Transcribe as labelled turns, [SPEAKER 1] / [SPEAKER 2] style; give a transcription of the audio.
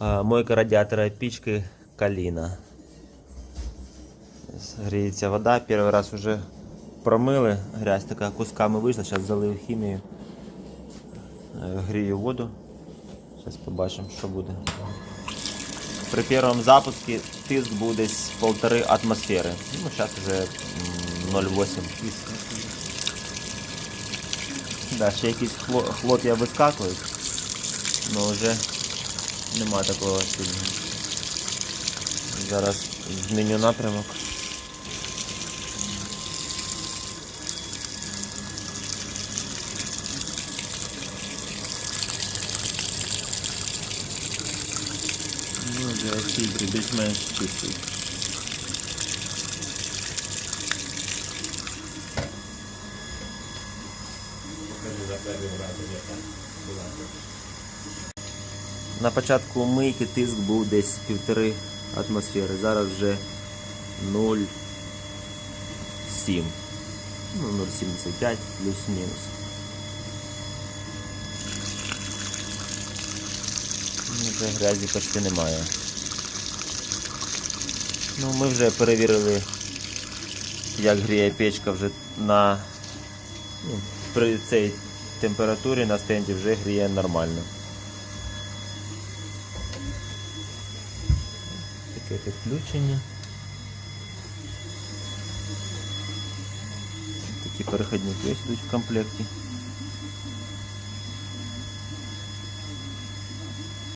[SPEAKER 1] Мойка радіатора пічки Каліна. Гріється вода, перший раз вже промили, грязь така кусками вийшла, зараз залив хімію. Грію воду. Зараз побачимо, що буде. При першому запуску тиск був десь 1,5 атмосфери. Ну, зараз вже м, 0,8. Да, ще якісь хло- хлоп'я вискакують, але вже нема такого сильного. Зараз зміню напрямок. Ну, вже фільтри більш-менш чисті. На початку мийки тиск був десь півтори атмосфери, зараз вже 0,7. Ну, 0,75 плюс-мінус. Ну, Вже грязі почти немає. Ну, ми вже перевірили, як гріє печка вже на ну, при цій температурі на стенді вже гріє нормально. Таке підключення. Такі перехідники ось йдуть в комплекті.